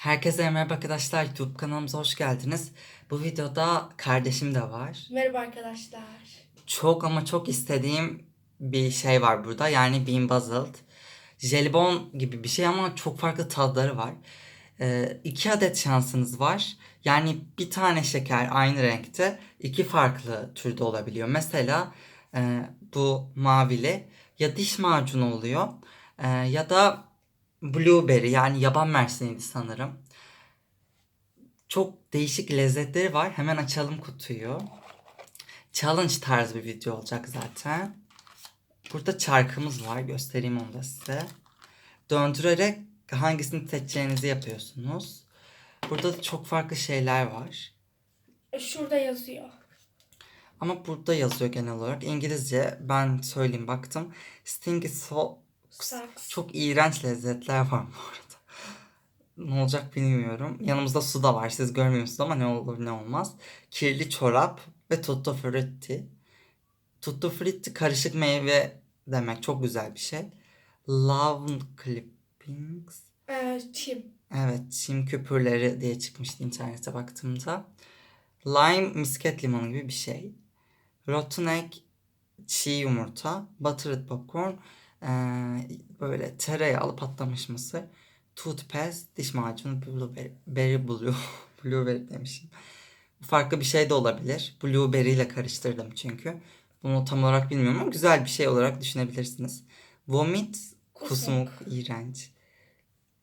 Herkese merhaba arkadaşlar. YouTube kanalımıza hoş geldiniz. Bu videoda kardeşim de var. Merhaba arkadaşlar. Çok ama çok istediğim bir şey var burada. Yani Bean Buzzled. Jelibon gibi bir şey ama çok farklı tadları var. Ee, iki adet şansınız var. Yani bir tane şeker aynı renkte iki farklı türde olabiliyor. Mesela e, bu mavili ya diş macunu oluyor e, ya da blueberry yani yaban mersiniydi sanırım. Çok değişik lezzetleri var. Hemen açalım kutuyu. Challenge tarzı bir video olacak zaten. Burada çarkımız var. Göstereyim onu da size. Döndürerek hangisini seçeceğinizi yapıyorsunuz. Burada da çok farklı şeyler var. Şurada yazıyor. Ama burada yazıyor genel olarak. İngilizce ben söyleyeyim baktım. Stinky so Saks. çok iğrenç lezzetler var bu arada. Ne olacak bilmiyorum. Yanımızda su da var. Siz görmüyorsunuz ama ne olur ne olmaz. Kirli çorap ve tutto frutti. Tutto frutti karışık meyve demek. Çok güzel bir şey. Love clippings. Ee, çim. Evet, çim küpürleri diye çıkmıştı internete baktığımda. Lime misket limonu gibi bir şey. Rotten egg, çiğ yumurta, buttered popcorn, eee, böyle tereyağlı patlamış mısır, toothpaste, diş macunu, blueberry, berry blue, blueberry demişim. Farklı bir şey de olabilir. Blueberry ile karıştırdım çünkü. Bunu tam olarak bilmiyorum ama güzel bir şey olarak düşünebilirsiniz. Vomit, kusmuk, iğrenç.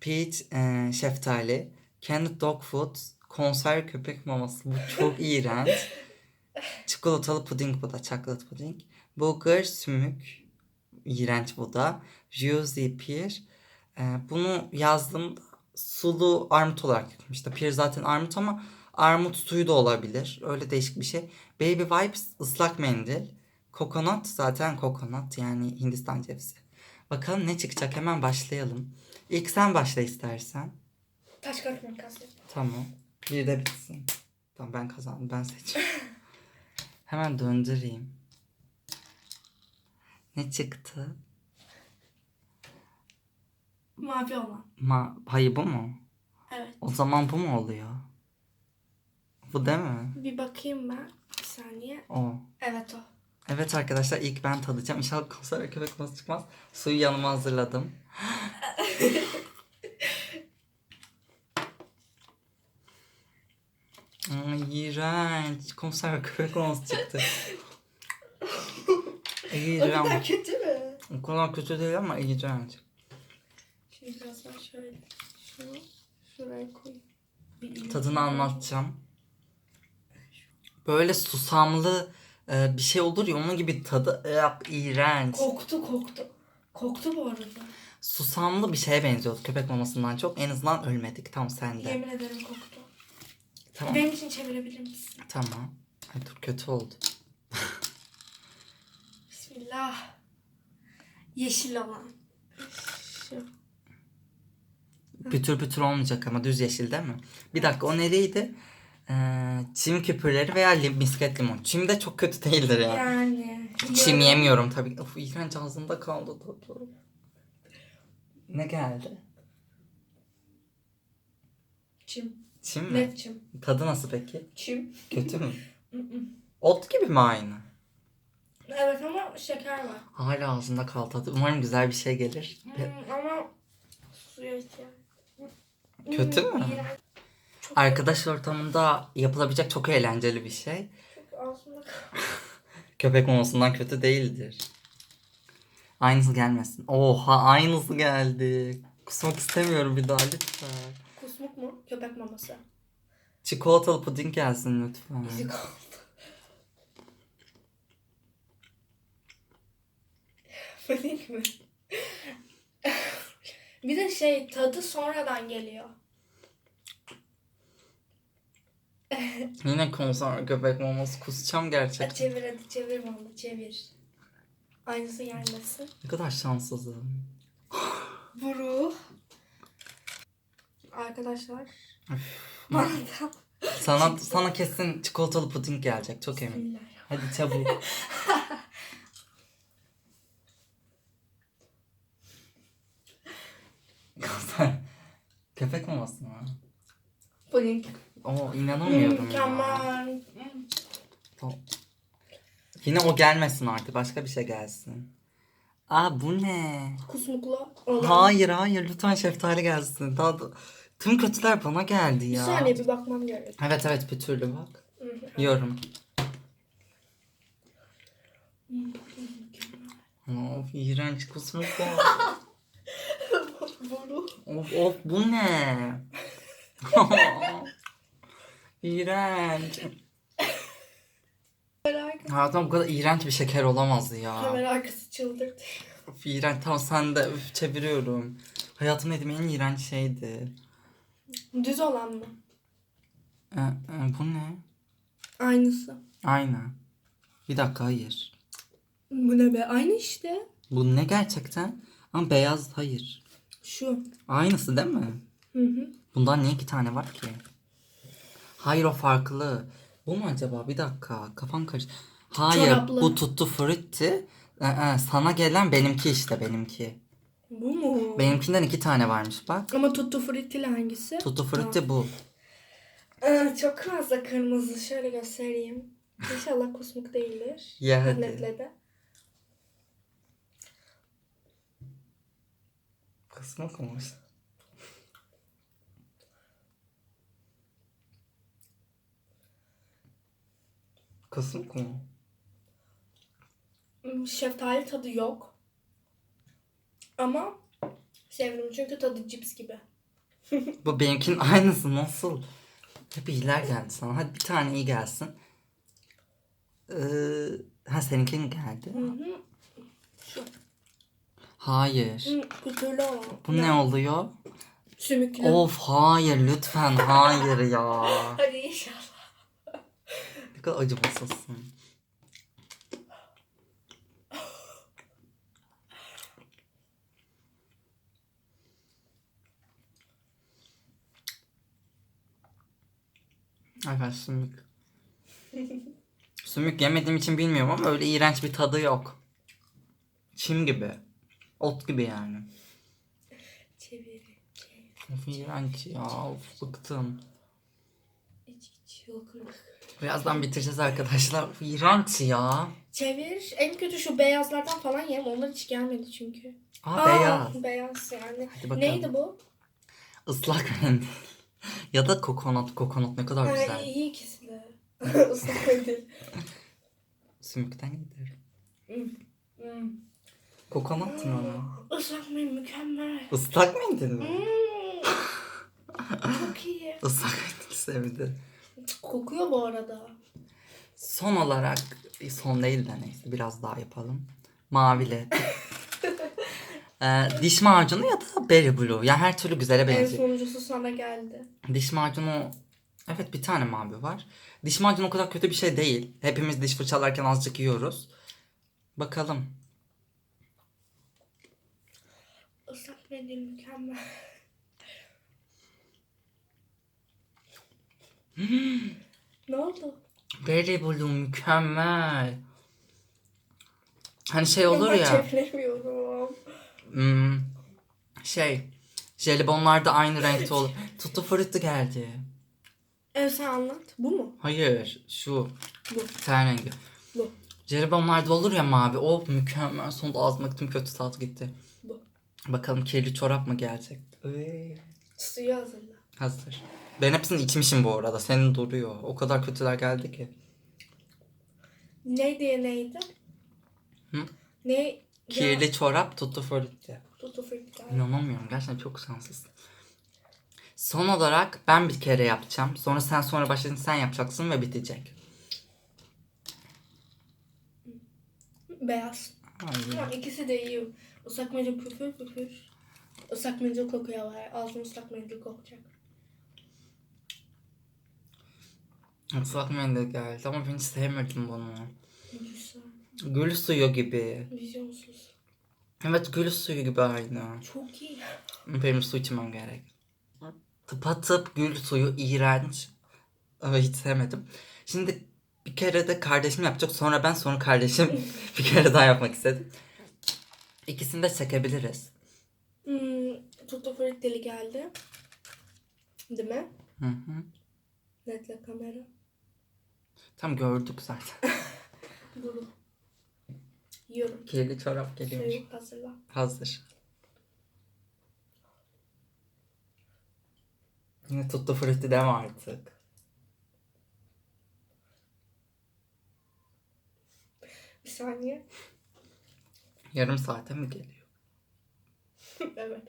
Peach, e, şeftali, canned dog food, konserve köpek maması. Bu çok iğrenç. Çikolatalı puding bu da, chocolate puding. Bulgur, sümük. İğrenç bu da. Juicy pear. E, bunu yazdım sulu armut olarak yapmıştı. Pear zaten armut ama armut suyu da olabilir. Öyle değişik bir şey. Baby wipes ıslak mendil. Kokonat zaten kokonat yani Hindistan cevizi. Bakalım ne çıkacak hemen başlayalım. İlk sen başla istersen. Taş kağıt makas. Tamam. Bir de bitsin. Tamam ben kazandım. Ben seçiyorum. Hemen döndüreyim. Ne çıktı? Mavi olan. Ma hayır bu mu? Evet. O zaman bu mu oluyor? Bu değil mi? Bir bakayım ben. Bir saniye. O. Evet o. Evet arkadaşlar ilk ben tadacağım. İnşallah konserve köpek maması çıkmaz. Suyu yanıma hazırladım. Ay, iğrenç. Konserve köpek maması çıktı. O kadar İğrenç. kötü mü? O kadar kötü değil ama iğrenç. Şimdi biraz daha şöyle. Şunu şuraya koyayım. Bir Tadını anlatacağım. Böyle susamlı e, bir şey olur ya onun gibi tadı e, iğrenç. Koktu koktu. Koktu bu arada. Susamlı bir şeye benziyordu köpek mamasından çok. En azından ölmedik. Tam sende. Yemin ederim koktu. Tamam. Benim için çevirebilir misin? Tamam. Ay dur kötü oldu. Bismillah. Yeşil olan. Şu. Pütür pütür olmayacak ama düz yeşil değil mi? Bir dakika o nereydi? Ee, çim küpürleri veya lim, misket limon. Çim de çok kötü değildir ya. Yani. Çim yemiyorum tabii. Of iğrenç ağzımda kaldı tadı. Ne geldi? Çim. Çim mi? Net çim. Tadı nasıl peki? Çim. Kötü mü? Ot gibi mi aynı? Evet ama şeker var. Hala ağzımda kaldı tadı. Umarım güzel bir şey gelir. Hmm, ama suya ihtiyaç. Kötü mü? Çok, Arkadaş ortamında yapılabilecek çok eğlenceli bir şey. çok ağzımda. Köpek mamasından kötü değildir. Aynısı gelmesin. Oha aynısı geldi. Kusmak istemiyorum bir daha lütfen. Kusmuk mu? Köpek maması. Çikolatalı puding gelsin lütfen. İzi kaldı. Puding mi? bir de şey tadı sonradan geliyor. Yine konser köpek maması kusacağım gerçekten. Çevir hadi çevir bana çevir. Aynısı gelmesin. Ne kadar şanssızım. Buru. Arkadaşlar. Öf. Bana da. Sana sana kesin çikolatalı puding gelecek çok eminim. Hadi çabuk. Konser- Köpek maması mı? Puding. Oo inanamıyorum ya. Mükemmel. Yine o gelmesin artık. Başka bir şey gelsin. Aa bu ne? Kusmuklu olan. Hayır hayır lütfen şeftali gelsin. Daha da... Tüm kötüler bana geldi Bir ya. saniye bir bakmam gerek. Evet evet bir türlü bak. Yiyorum. Of iğrenç kusmuk var. Bunu. of of bu ne? iğrenç. Hayatım bu kadar iğrenç bir şeker olamazdı ya. Kamera arkası çıldırdı. Of iğrenç. Tamam sen de üf, çeviriyorum. Hayatımda yediğim en iğrenç şeydi. Düz olan mı? Ee, e, bu ne? Aynısı. Aynı. Bir dakika hayır. Bu ne be? Aynı işte. Bu ne gerçekten? Ama beyaz hayır. Şu. Aynısı değil mi? Hı hı. Bundan niye iki tane var ki? Hayır o farklı. Bu mu acaba? Bir dakika. Kafam karış. Hayır Çoraplı. bu tuttu frutti. Ee, sana gelen benimki işte benimki. Bu mu? Benimkinden iki tane varmış bak. Ama tuttu frutti hangisi? Tuttu frutti bu. Aa, çok fazla kırmızı. Şöyle göstereyim. İnşallah kusmuk değildir. Ye hadi. Kısmı okumuş. Kısmık mu? Hmm, Şeftali tadı yok. Ama sevdim çünkü tadı cips gibi. Bu benimkinin aynısı nasıl? Hep iyiler geldi sana. Hadi bir tane iyi gelsin. Ee, ha seninkinin geldi. Hı hı. Hayır. Olan. Bu ne oluyor? Sümüklü. Of hayır lütfen hayır ya. Hadi inşallah. Ne kadar acımasızsın. Evet sümük. Sümük yemediğim için bilmiyorum ama öyle iğrenç bir tadı yok. Çim gibi. Ot gibi yani. Çevir. Of iğrenç ya. Of bıktım. İç iç yokurluk. Birazdan bitireceğiz arkadaşlar. Of, iğrenç ya. Çevir. En kötü şu beyazlardan falan yem. Onlar hiç gelmedi çünkü. Aa, beyaz. Beyaz yani. Hadi bakalım. Neydi bu? Islak mendil. ya da kokonat. Kokonat ne kadar Ha, güzel. iyi ikisi de. Islak mendil. Sümükten gider. Hmm. Kokonat mı? Islak mendil mükemmel. Islak mendil mi? Hmm. Çok iyi. Islak mendil sevdi. Kokuyor bu arada. Son olarak son değil de neyse biraz daha yapalım. Mavili. Ee, diş macunu ya da berry blue. Yani her türlü güzele En benziyor. sonuncusu sana geldi. Diş macunu evet bir tane mavi var. Diş macunu o kadar kötü bir şey değil. Hepimiz diş fırçalarken azıcık yiyoruz. Bakalım. Mendil mükemmel. ne oldu? Berry blue mükemmel. Hani şey olur ya. çeviremiyorum. Hmm, şey. Jelibonlar da aynı renkte olur. Tutu frutti geldi. Evet sen anlat. Bu mu? Hayır. Şu. Bu. Ten rengi. Bu. Jelibonlarda olur ya mavi. O mükemmel. Sonunda ağzıma tüm kötü tat gitti. Bakalım kirli çorap mı gelecek? Iy. Suyu hazırla. Hazır. Ben hepsini içmişim bu arada. Senin duruyor. O kadar kötüler geldi ki. Ne diye neydi? Hı? Ne? Kirli çorap tutu frutti. Tutu frutti. İnanamıyorum. Gerçekten çok şanslısın. Son olarak ben bir kere yapacağım. Sonra sen sonra başladın sen yapacaksın ve bitecek. Beyaz. Ay. Ama ikisi de iyi. Mendil püfür püfür. Islak mendil kokuyor var. Ağzım mendil kokacak. Islak mendil geldi ama ben hiç sevmedim bunu. Güzel. Gül suyu gibi. Vizyonsuz. Evet gül suyu gibi aynı. Çok iyi. Benim su içmem gerek. Tıpatıp gül suyu iğrenç. Ama hiç sevmedim. Şimdi bir kere de kardeşim yapacak. Sonra ben sonra kardeşim bir kere daha yapmak istedim. İkisini de çekebiliriz. Hmm, tutu fruttili geldi. Değil mi? Hı hı. Netle kamera. Tam gördük zaten. Bunu. Yiyorum. Kirli çorap geliyormuş. Suyu hazırla. Hazır. Yine tuttu frutti deme artık. Bir saniye. Yarım saate mi geliyor? evet.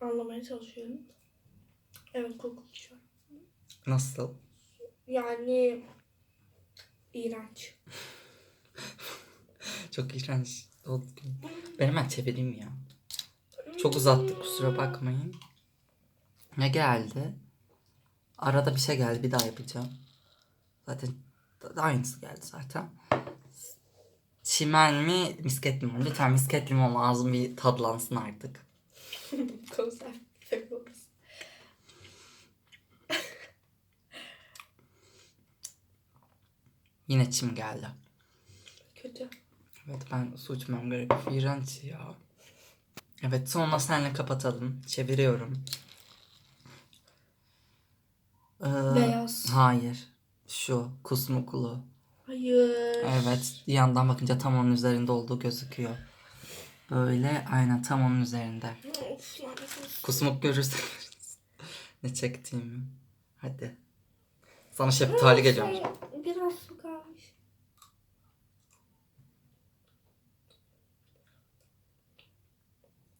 Anlamaya çalışıyorum. Evet an. Nasıl? Yani iğrenç. Çok iğrenç oldu. Ben hemen çevireyim ya. Çok uzattı kusura bakmayın. Ne geldi? Arada bir şey geldi bir daha yapacağım. Zaten aynısı geldi zaten. Çimen mi misket limon? Lütfen misket limon ağzım bir tadlansın artık. Konser yapıyoruz. Yine çim geldi. Kötü. Evet ben su içmem gerekiyor. İğrenç ya. Evet sonra senle kapatalım. Çeviriyorum. Ee, Beyaz. Hayır. Şu kusmuklu. Hayır. Evet yandan bakınca tam onun üzerinde olduğu gözüküyor. Böyle aynen tam onun üzerinde. Kusmuk görürseniz ne çektiğimi. Hadi. Sana şeftali. Şey, Biraz su kalmış.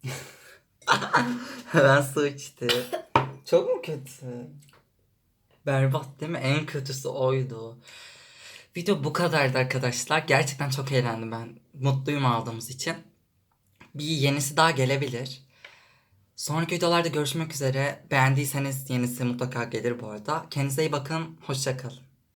ben su içti. Çok mu kötü? Berbat değil mi? En kötüsü oydu. Video bu kadardı arkadaşlar. Gerçekten çok eğlendim ben. Mutluyum aldığımız için. Bir yenisi daha gelebilir. Sonraki videolarda görüşmek üzere. Beğendiyseniz yenisi mutlaka gelir bu arada. Kendinize iyi bakın. Hoşçakalın.